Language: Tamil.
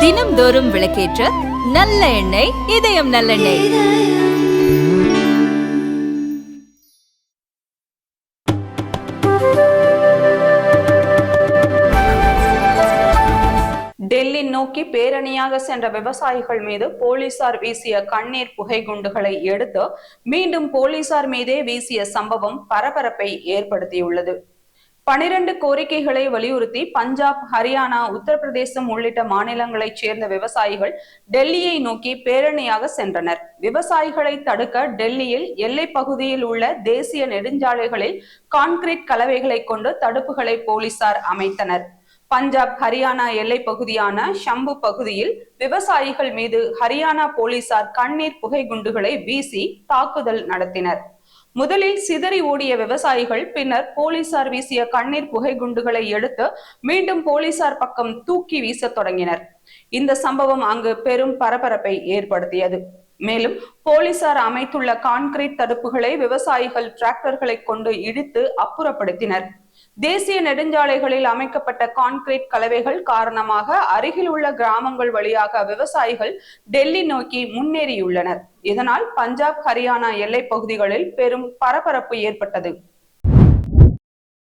தினம்தோறும் விளக்கேற்ற நல்ல எண்ணெய் இதயம் நல்லெண்ணெய் டெல்லி நோக்கி பேரணியாக சென்ற விவசாயிகள் மீது போலீசார் வீசிய கண்ணீர் புகை குண்டுகளை எடுத்து மீண்டும் போலீசார் மீதே வீசிய சம்பவம் பரபரப்பை ஏற்படுத்தியுள்ளது. பனிரெண்டு கோரிக்கைகளை வலியுறுத்தி பஞ்சாப் ஹரியானா உத்தரப்பிரதேசம் உள்ளிட்ட மாநிலங்களைச் சேர்ந்த விவசாயிகள் டெல்லியை நோக்கி பேரணியாக சென்றனர். விவசாயிகளை தடுக்க டெல்லியில் எல்லை பகுதியில் உள்ள தேசிய நெடுஞ்சாலைகளில் கான்கிரீட் கலவைகளை கொண்டு தடுப்புகளை போலீசார் அமைத்தனர். பஞ்சாப் ஹரியானா எல்லை பகுதியான ஷம்பு பகுதியில் விவசாயிகள் மீது ஹரியானா போலீசார் கண்ணீர் புகை குண்டுகளை வீசி தாக்குதல் நடத்தினர். முதலில் சிதறி ஓடிய விவசாயிகள் பின்னர் போலீசார் வீசிய கண்ணீர் புகை குண்டுகளை எடுத்து மீண்டும் போலீசார் பக்கம் தூக்கி வீசத் தொடங்கினர். இந்த சம்பவம் அங்கு பெரும் பரபரப்பை ஏற்படுத்தியது. மேலும் போலீசார் அமைத்துள்ள கான்கிரீட் தடுப்புகளை விவசாயிகள் டிராக்டர்களை கொண்டு இடித்து அப்புறப்படுத்தினர். தேசிய நெடுஞ்சாலைகளில் அமைக்கப்பட்ட கான்கிரீட் கலவைகள் காரணமாக அருகில் உள்ள கிராமங்கள் வழியாக விவசாயிகள் டெல்லி நோக்கி முன்னேறியுள்ளனர். இதனால் பஞ்சாப் ஹரியானா எல்லை பகுதிகளில் பெரும் பரபரப்பு ஏற்பட்டது.